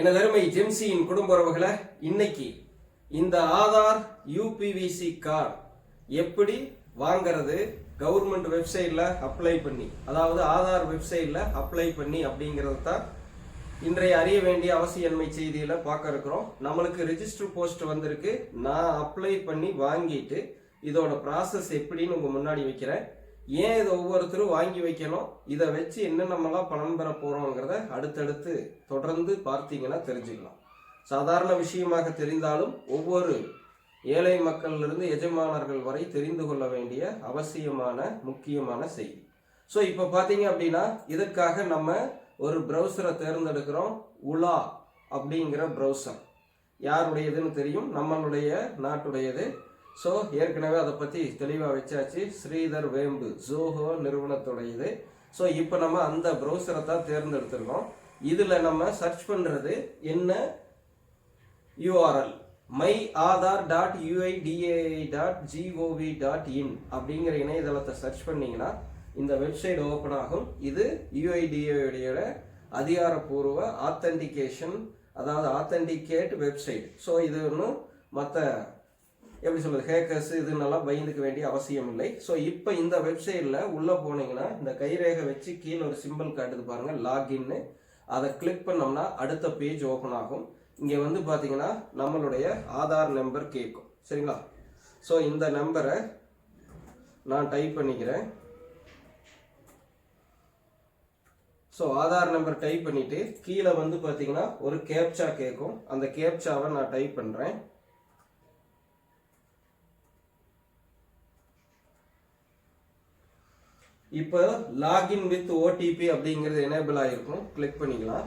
எனதருமை ஜெம்சியின் குடும்ப உறவுகளை இன்னைக்கு இந்த ஆதார் யூபிவிசி கார்டு எப்படி வாங்கிறது கவர்மெண்ட் வெப்சைட்டில் அப்ளை பண்ணி அதாவது ஆதார் வெப்சைட்டில் அப்ளை பண்ணி அப்படிங்கிறது தான் இன்றைய அறிய வேண்டிய அவசியன்மை செய்தியில் பார்க்க இருக்கிறோம். நம்மளுக்கு ரெஜிஸ்டர் போஸ்ட் வந்திருக்கு. நான் அப்ளை பண்ணி வாங்கிட்டு இதோட ப்ராசஸ் எப்படின்னு உங்கள் முன்னாடி வைக்கிறேன். ஏன் இதை ஒவ்வொருத்தரும் வாங்கி வைக்கணும்? இதை வச்சு என்ன நம்மளாம் பலன் பெற போகிறோங்கிறத அடுத்தடுத்து தொடர்ந்து பார்த்தீங்கன்னா தெரிஞ்சுக்கலாம். சாதாரண விஷயமாக தெரிந்தாலும் ஒவ்வொரு ஏழை மக்களிலிருந்து எஜமானர்கள் வரை தெரிந்து கொள்ள வேண்டிய அவசியமான முக்கியமான செய்தி. ஸோ இப்போ பார்த்தீங்க அப்படின்னா இதற்காக நம்ம ஒரு ப்ரௌசரை தேர்ந்தெடுக்கிறோம். உலா அப்படிங்கிற ப்ரௌசர் யாருடையதுன்னு தெரியும்? நம்மளுடைய நாட்டுடையது. ஸோ ஏற்கனவே அதை பற்றி தெளிவாக வச்சாச்சு. ஸ்ரீதர் வேம்பு ஜோஹோ நிறுவனத்துடையது. ஸோ இப்போ நம்ம அந்த ப்ரௌசரை தான் தேர்ந்தெடுத்துருக்கோம். இதில் நம்ம சர்ச் பண்ணுறது என்ன? URL my Aadhaar dot UIDAI dot GOV dot in அப்படிங்கிற இணையதளத்தை சர்ச் பண்ணிங்கன்னா இந்த வெப்சைட் ஓப்பன் ஆகும். இது யுஐடிஏடைய அதிகாரப்பூர்வ ஆத்தென்டிகேஷன் அதாவது ஆத்தென்டிகேட் வெப்சைட் ஸோ இது ஒன்றும் மற்ற எப்படி சொல்கிறது ஹேக்கர்ஸ் இதுன்னெல்லாம் பயந்துக்க வேண்டிய அவசியம் இல்லை. ஸோ இப்போ இந்த வெப்சைட்டில் உள்ளே போனீங்கன்னா இந்த கைரேகை வச்சு கீழே ஒரு சிம்பிள் காட்டுது பாருங்கள் லாகின்னு அதை கிளிக் பண்ணோம்னா அடுத்த பேஜ் ஓப்பன் ஆகும். இங்கே வந்து பார்த்தீங்கன்னா நம்மளுடைய ஆதார் நம்பர் கேட்கும். சரிங்களா? ஸோ இந்த நம்பரை நான் டைப் பண்ணிக்கிறேன். ஸோ ஆதார் நம்பர் டைப் பண்ணிவிட்டு கீழே வந்து பார்த்தீங்கன்னா ஒரு கேப்சா கேட்கும். அந்த கேப்சாவை நான் டைப் பண்ணுறேன் இப்போ லாகின் வித் ஓடிபி அப்படிங்கிறது எனேபிள் ஆகிருக்கும் கிளிக் பண்ணிக்கலாம்.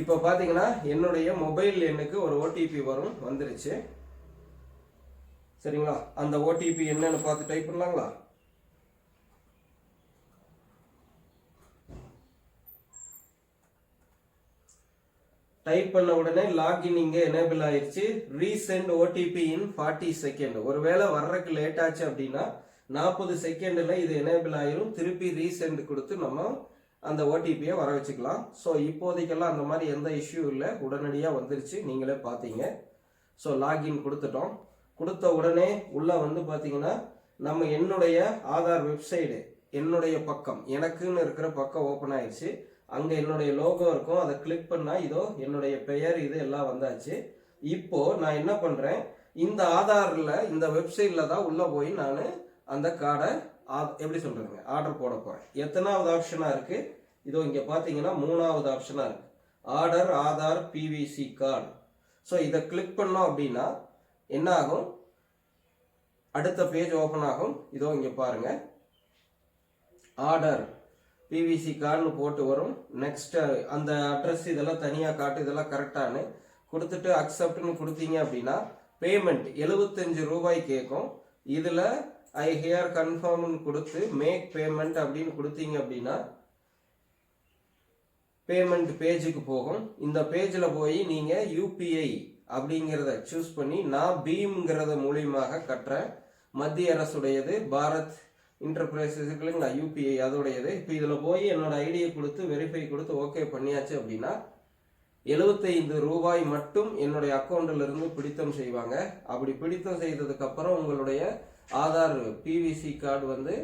இப்போ பார்த்தீங்கன்னா என்னுடைய மொபைல் எண்ணுக்கு ஒரு ஓடிபி வரும் வந்துருச்சு. சரிங்களா? அந்த ஓடிபி என்னன்னு பார்த்து டைப் பண்ணலாங்களா? டைப் பண்ண உடனே லாகின் இங்கே எனேபிள் ஆயிடுச்சு resend OTP in forty second ஒருவேளை வர்றதுக்கு லேட் ஆச்சு அப்படின்னா நாற்பது செகண்டில் இது எனேபிள் ஆயிரும். திருப்பி ரீசெண்ட் கொடுத்து நம்ம அந்த ஓடிபியை வர வச்சுக்கலாம். ஸோ இப்போதைக்கெல்லாம் அந்த மாதிரி எந்த இஷ்யூ இல்லை. உடனடியாக வந்துருச்சு. நீங்களே பார்த்தீங்க ஸோ லாகின் கொடுத்துட்டோம். கொடுத்த உடனே உள்ளே வந்து பார்த்தீங்கன்னா நம்ம என்னுடைய ஆதார் வெப்சைடு என்னுடைய பக்கம் எனக்குன்னு இருக்கிற பக்கம் ஓப்பன் ஆயிடுச்சு அங்கே என்னுடைய லோகோ இருக்கும். அதை கிளிக் பண்ணால் இதோ என்னுடைய பெயர் இது எல்லாம் வந்தாச்சு. இப்போது நான் என்ன பண்ணுறேன் இந்த ஆதாரில் இந்த வெப்சைட்டில் தான் உள்ளே போய் நான் அந்த கார்டை எப்படி சொல்கிறதுங்க ஆர்டர் போட போகிறேன் எத்தனாவது ஆப்ஷனாக இருக்குது இதோ இங்கே பார்த்தீங்கன்னா மூணாவது ஆப்ஷனாக இருக்குது order Aadhaar PVC card so இதை கிளிக் பண்ணோம் அப்படின்னா என்ன ஆகும் அடுத்த பேஜ் ஓப்பன் ஆகும். இதோ இங்கே பாருங்கள் ஆர்டர் பிவிசி கார்டுன்னு போட்டு வரும். நெக்ஸ்ட்டு அந்த அட்ரஸ் இதெல்லாம் தனியாக காட்டு. இதெல்லாம் கரெக்டானு கொடுத்துட்டு அக்செப்ட்னு கொடுத்தீங்க அப்படின்னா பேமெண்ட் எழுபத்தஞ்சு ரூபாய் கேட்கும். இதில் ஐ ஹியர் கன்ஃபார்ம்னு கொடுத்து மேக் பேமெண்ட் அப்படின்னு கொடுத்தீங்க அப்படின்னா பேமெண்ட் பேஜுக்கு போகும். இந்த பேஜில் போய் நீங்கள் யூபிஐ அப்படிங்கிறத சூஸ் பண்ணி நான் பீம்ங்கிறத மூலியமாக கட்டுறேன் மத்திய அரசுடையது பாரத் இன்டர்பிரைசஸ் இருக்குல்லைங்களா யூபிஐ அதோடையது. இப்போ இதில் போய் என்னோட ஐடியை கொடுத்து வெரிஃபை கொடுத்து ஓகே பண்ணியாச்சு அப்படின்னா எழுபத்தைந்து ரூபாய் மட்டும் என்னுடைய அக்கௌண்ட்டில் இருந்து பிடித்தம் செய்வாங்க. அப்படி பிடித்தம் செய்ததுக்கப்புறம் உங்களுடைய ஆதார் பிவிசி கார்டு வந்து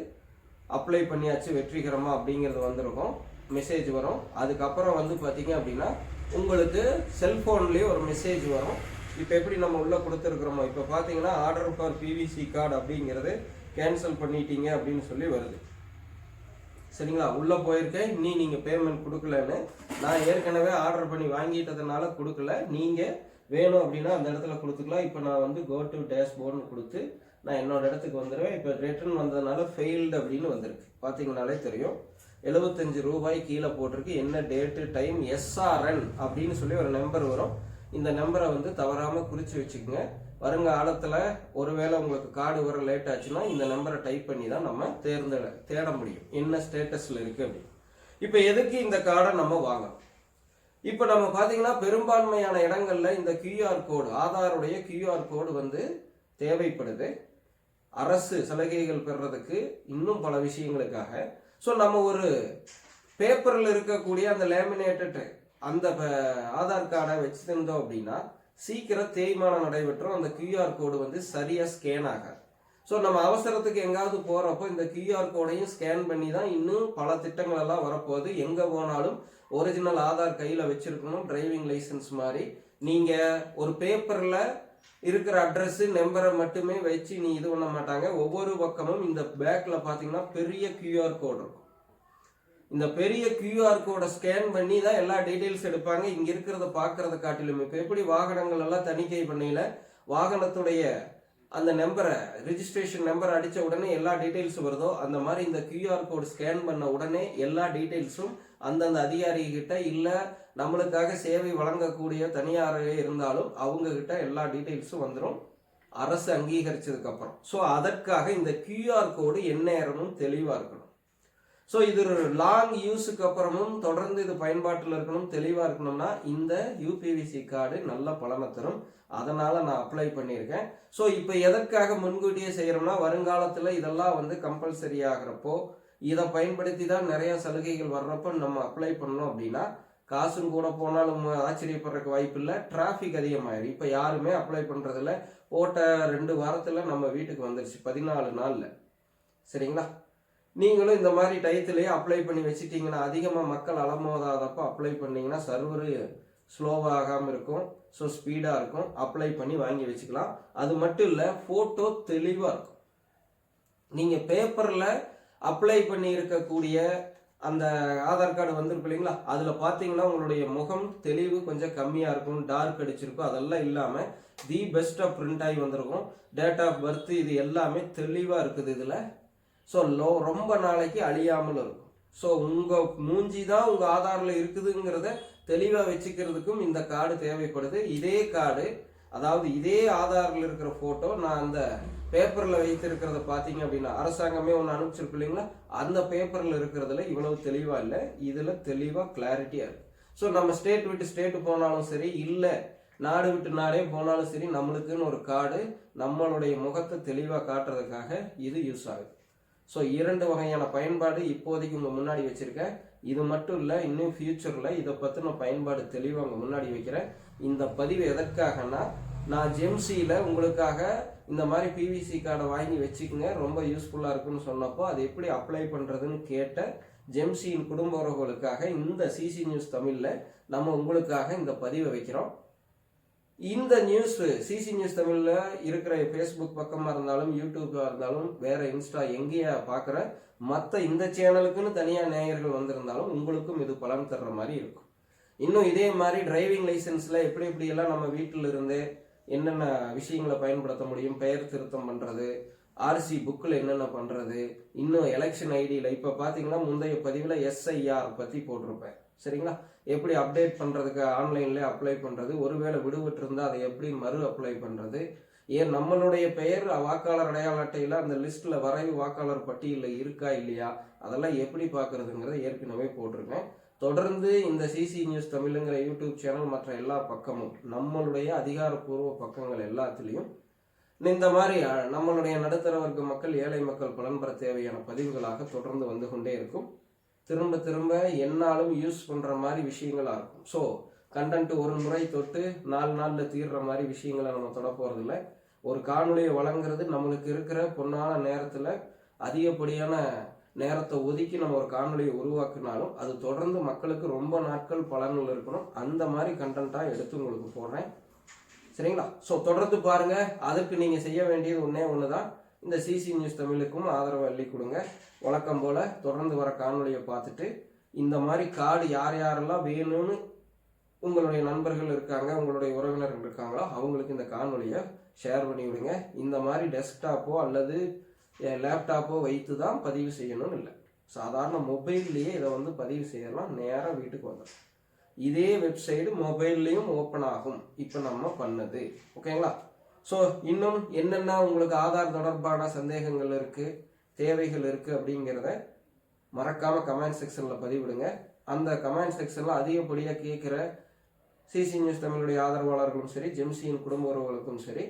அப்ளை பண்ணியாச்சு வெற்றிகரமாக அப்படிங்கிறது வந்திருக்கும். மெசேஜ் வரும். அதுக்கப்புறம் வந்து பார்த்தீங்க அப்படின்னா உங்களுக்கு செல்ஃபோன்லேயே ஒரு மெசேஜ் வரும். இப்போ எப்படி நம்ம உள்ளே கொடுத்துருக்குறோமோ இப்போ பார்த்தீங்கன்னா ஆர்டர் ஃபார் பிவிசி கார்டு அப்படிங்கிறது கேன்சல் பண்ணிட்டீங்க அப்படின்னு சொல்லி வருது. சரிங்களா? உள்ளே போயிருக்கேன். நீ நீங்கள் பேமெண்ட் கொடுக்கலன்னு. நான் ஏற்கனவே ஆர்டர் பண்ணி வாங்கிட்டதுனால கொடுக்கல. நீங்கள் வேணும் அப்படின்னா அந்த இடத்துல கொடுத்துக்கலாம். இப்போ நான் வந்து கோ டு டேஷ்போர்ட்னு கொடுத்து நான் என்னோட இடத்துக்கு வந்துடுவேன் இப்போ ரிட்டர்ன் வந்ததுனால ஃபெயில்டு அப்படின்னு வந்திருக்கு. பார்த்தீங்கனாலே தெரியும். எழுபத்தஞ்சு ரூபாய் கீழே போட்டிருக்கு. என்ன டேட்டு டைம் எஸ்ஆர்என் அப்படின்னு சொல்லி ஒரு நம்பர் வரும். இந்த நம்பரை வந்து தவறாமல் குறித்து வச்சுக்கோங்க. வருங்காலத்தில் ஒருவேளை உங்களுக்கு கார்டு வர லேட் ஆச்சுன்னா இந்த நம்பரை டைப் பண்ணி தான் நம்ம தேர்ந்த தேட முடியும். என்ன ஸ்டேட்டஸில் இருக்குது அப்படின்னு. இப்போ எதுக்கு இந்த கார்டை நம்ம வாங்கணும்? இப்போ நம்ம பார்த்தீங்கன்னா பெரும்பான்மையான இடங்களில் இந்த கியூஆர் கோடு ஆதாருடைய கியூஆர் கோடு வந்து தேவைப்படுது. அரசு சலுகைகள் பெறுறதுக்கு இன்னும் பல விஷயங்களுக்காக. ஸோ நம்ம ஒரு பேப்பரில் இருக்கக்கூடிய அந்த லேமினேட்டட் அந்த ப- ஆதார் கார்டை வச்சுருந்தோம் அப்படின்னா சீக்கிரம் தேய்மானம் நடைபெற்றும் அந்த கியூஆர் கோடு வந்து சரியாக ஸ்கேன் ஆகாது. ஸோ நம்ம அவசரத்துக்கு எங்காவது போகிறப்போ இந்த கியூஆர் கோடையும் ஸ்கேன் பண்ணி தான் இன்னும் பல திட்டங்கள் எல்லாம் வரப்போகுது. எங்கே போனாலும் ஒரிஜினல் ஆதார் கையில் வச்சுருக்கணும் டிரைவிங் லைசென்ஸ் மாதிரி. நீங்கள் ஒரு பேப்பரில் இருக்கிற அட்ரஸ் நம்பரை மட்டுமே வச்சு நீ இது பண்ண மாட்டாங்க. ஒவ்வொரு பக்கமும் இந்த பேக்ல பாத்தீங்கன்னா பெரிய கியூஆர் கோடு இருக்கும். இந்த பெரிய கியூஆர் கோடை ஸ்கேன் பண்ணி தான் எல்லா டீட்டெயில்ஸ் எடுப்பாங்க. இங்க இருக்கிறத பாக்குறத காட்டிலும். இப்ப எப்படி வாகனங்கள் எல்லாம் தணிக்கை பண்ணையில் வாகனத்துடைய அந்த நம்பரை ரிஜிஸ்ட்ரேஷன் நம்பர் அடித்த உடனே எல்லா டீட்டெயில்ஸும் வருதோ அந்த மாதிரி இந்த கியூஆர் கோடு ஸ்கேன் பண்ண உடனே எல்லா டீட்டெயில்ஸும் அந்தந்த அதிகாரி இல்லை நம்மளுக்காக சேவை வழங்கக்கூடிய தனியாரே இருந்தாலும் அவங்கக்கிட்ட எல்லா டீட்டெயில்ஸும் வந்துடும் அரசு அங்கீகரித்ததுக்கப்புறம் ஸோ அதற்காக இந்த கியூஆர் கோடு எந்நேரமும் தெளிவாக இருக்கணும். ஸோ இது ஒரு லாங் யூஸுக்கு அப்புறமும் தொடர்ந்து இது பயன்பாட்டில் இருக்கணும் தெளிவாக இருக்கணும்னா இந்த யூபிவிசி கார்டு நல்ல பலனை தரும். அதனால் நான் அப்ளை பண்ணியிருக்கேன். ஸோ இப்போ எதற்காக முன்கூட்டியே செய்கிறோம்னா வருங்காலத்தில் இதெல்லாம் வந்து கம்பல்சரி ஆகிறப்போ இதை பயன்படுத்தி தான் நிறைய சலுகைகள் வர்றப்போ நம்ம அப்ளை பண்ணோம் அப்படின்னா காசும் கூட போனாலும் ஆச்சரியப்படுறதுக்கு வாய்ப்பு இல்லை டிராஃபிக் அதிகமாயிடும் இப்போ யாருமே அப்ளை பண்ணுறதில்ல போட்ட ரெண்டு வாரத்தில் நம்ம வீட்டுக்கு வந்துருச்சு. பதினாலு நாளில். சரிங்களா? நீங்களும் இந்த மாதிரி டயத்துலேயே அப்ளை பண்ணி வச்சிட்டிங்கன்னா அதிகமாக மக்கள் அலமோதாதப்போ அப்ளை பண்ணிங்கன்னா சர்வரு ஸ்லோவாகாமல் இருக்கும். ஸோ ஸ்பீடாக இருக்கும். அப்ளை பண்ணி வாங்கி வச்சுக்கலாம். அது மட்டும் இல்லை ஃபோட்டோ தெளிவாக இருக்கும். நீங்கள் பேப்பரில் அப்ளை பண்ணி இருக்கக்கூடிய அந்த ஆதார் கார்டு வந்திருக்கு இல்லைங்களா? அதில் பார்த்தீங்கன்னா உங்களுடைய முகம் தெளிவு கொஞ்சம் கம்மியாக இருக்கும் டார்க் அடிச்சிருக்கும் அதெல்லாம் இல்லாமல் தி பெஸ்ட்டாக பிரிண்ட் ஆகி வந்திருக்கும். டேட் ஆஃப் பர்த் இது எல்லாமே தெளிவாக இருக்குது இதில். ஸோ லோ ரொம்ப நாளைக்கு அழியாமல் இருக்கும். ஸோ உங்கள் மூஞ்சி தான் உங்கள் ஆதாரில் இருக்குதுங்கிறத தெளிவாக வச்சுக்கிறதுக்கும் இந்த கார்டு தேவைப்படுது. இதே கார்டு அதாவது இதே ஆதாரில் இருக்கிற ஃபோட்டோ நான் அந்த பேப்பரில் வைத்திருக்கிறத பார்த்தீங்க அப்படின்னா அரசாங்கமே ஒன்று அனுப்பிச்சிருக்கு இல்லைங்களா? அந்த பேப்பரில் இருக்கிறதுல இவ்வளவு தெளிவாக இல்லை. இதில் தெளிவாக கிளாரிட்டியாக இருக்குது ஸோ நம்ம ஸ்டேட் விட்டு ஸ்டேட்டு போனாலும் சரி இல்லை நாடு விட்டு நாடே போனாலும் சரி நம்மளுக்குன்னு ஒரு கார்டு நம்மளுடைய முகத்தை தெளிவாக காட்டுறதுக்காக இது யூஸ் ஆகுது. ஸோ இரண்டு வகையான பயன்பாடு இப்போதைக்கு உங்கள் முன்னாடி வச்சுருக்கேன். இது மட்டும் இல்லை இன்னும் ஃப்யூச்சரில் இதை பற்றின பயன்பாடு தெளிவாக உங்கள் முன்னாடி வைக்கிறேன். இந்த பதிவு எதற்காகன்னா நான் ஜெம்சியில் உங்களுக்காக இந்த மாதிரி பிவிசி கார்டை வாங்கி வச்சுக்கோங்க. ரொம்ப யூஸ்ஃபுல்லாக இருக்குன்னு சொன்னப்போ அது எப்படி அப்ளை பண்ணுறதுன்னு கேட்ட ஜெம்சியின் குடும்ப உறவுகளுக்காக இந்த சிசி நியூஸ் தமிழில் நம்ம உங்களுக்காக இந்த பதிவை வைக்கிறோம். இந்த நியூஸ் சிசி நியூஸ் தமிழில் இருக்கிற ஃபேஸ்புக் பக்கமாக இருந்தாலும் யூடியூப்பாக இருந்தாலும் வேற இன்ஸ்டா எங்கேயா பார்க்குற மற்ற இந்த சேனலுக்குன்னு தனியாக நேயர்கள் வந்திருந்தாலும் உங்களுக்கும் இது பலன் தர்ற மாதிரி இருக்கும். இன்னும் இதே மாதிரி டிரைவிங் லைசன்ஸில் எப்படி எப்படியெல்லாம் நம்ம வீட்டில் இருந்தே என்னென்ன விஷயங்களை பயன்படுத்த முடியும் பெயர் திருத்தம் பண்ணுறது ஆர்சி புக்கில் என்னென்ன பண்ணுறது இன்னும் எலெக்ஷன் ஐடியில் இப்போ பார்த்தீங்கன்னா முந்தைய பதிவில் எஸ்ஐஆர் பற்றி போட்டிருப்பேன். சரிங்களா? எப்படி அப்டேட் பண்ணுறதுக்கு ஆன்லைனில் அப்ளை பண்ணுறது ஒருவேளை விடுபட்டு இருந்தால் அதை எப்படி மறு அப்ளை பண்ணுறது ஏன் நம்மளுடைய பெயர் வாக்காளர் அடையாள அட்டையில் அந்த லிஸ்ட்டில் வரைவு வாக்காளர் பட்டியலில் இருக்கா இல்லையா? அதெல்லாம் எப்படி பார்க்குறதுங்கிறத ஏற்கனவே போட்டிருக்கேன். தொடர்ந்து இந்த சிசி நியூஸ் தமிழுங்கிற யூடியூப் சேனல் மற்ற எல்லா பக்கமும் நம்மளுடைய அதிகாரப்பூர்வ பக்கங்கள் எல்லாத்துலேயும் இந்த மாதிரி நம்மளுடைய நடுத்தர வர்க்க மக்கள் ஏழை மக்கள் பலன் பெற தேவையான பதிவுகளாக தொடர்ந்து வந்து கொண்டே இருக்கும். திரும்ப திரும்ப என்னாலும் யூஸ் பண்ணுற மாதிரி விஷயங்களாக இருக்கும். ஸோ கண்டென்ட் ஒரு முறை தொட்டு நாலு நாளில் தீர்ற மாதிரி விஷயங்களை நம்ம தொட போகிறதில்ல ஒரு காணொலியை வழங்குறது நம்மளுக்கு இருக்கிற பொன்னான நேரத்தில் அதிகப்படியான நேரத்தை ஒதுக்கி நம்ம ஒரு காணொலியை உருவாக்குனாலும் அது தொடர்ந்து மக்களுக்கு ரொம்ப நாட்கள் பலன்கள் இருக்கணும். அந்த மாதிரி கண்டென்ட்டாக எடுத்து உங்களுக்கு போடுறேன். சரிங்களா? ஸோ தொடர்ந்து பாருங்கள் அதுக்கு நீங்கள் செய்ய வேண்டியது ஒன்றே ஒன்று தான் இந்த சிசி நியூஸ் தமிழுக்கும் ஆதரவு அள்ளி கொடுங்க. வழக்கம் போல் தொடர்ந்து வர காணொலியை பார்த்துட்டு இந்த மாதிரி கார்டு யார் யாரெல்லாம் வேணும்னு உங்களுடைய நண்பர்கள் இருக்காங்க உங்களுடைய உறவினர்கள் இருக்காங்களோ அவங்களுக்கு இந்த காணொலியை ஷேர் பண்ணி விடுங்க. இந்த மாதிரி டெஸ்க்டாப்போ அல்லது லேப்டாப்போ வைத்து தான் பதிவு செய்யணும்னு இல்லை. சாதாரண மொபைல்லையே இதை வந்து பதிவு செய்யலாம். நேராக வீட்டுக்கு வந்துடும் இதே வெப்சைடு மொபைல்லையும் ஓப்பன் ஆகும். இப்போ நம்ம பண்ணது. ஓகேங்களா? ஸோ இன்னும் என்னென்ன உங்களுக்கு ஆதார் தொடர்பான சந்தேகங்கள் இருக்குது தேவைகள் இருக்குது அப்படிங்கிறத மறக்காமல் கமெண்ட் செக்ஷனில் பதிவிடுங்க. அந்த கமெண்ட் செக்ஷனில் அதிகப்படியாக கேட்குற சிசி நியூஸ் தமிழுடைய ஆதரவாளர்களும் சரி ஜெம்சியின் குடும்ப உறவுகளுக்கும் சரி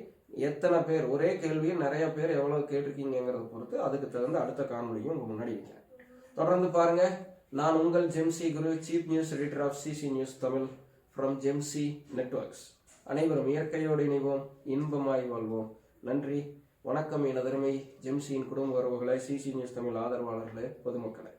எத்தனை பேர் ஒரே கேள்வியை நிறைய பேர் எவ்வளோ கேட்டிருக்கீங்கிறத பொறுத்து அதுக்கு தகுந்த அடுத்த காணொலியும் உங்கள் முன்னாடி வைக்கிறேன் தொடர்ந்து பாருங்க. நான் உங்கள் Jemsi Guru chief news editor of CC news Tamil from Jemsi networks அனைவரும் இயற்கையோடு இணைவோம் இன்பமாய் வாழ்வோம். நன்றி வணக்கம் எனதருமை ஜெம்சியின் குடும்ப உறவுகளை சிசி நியூஸ் தமிழ் ஆதரவாளர்களே பொதுமக்களே.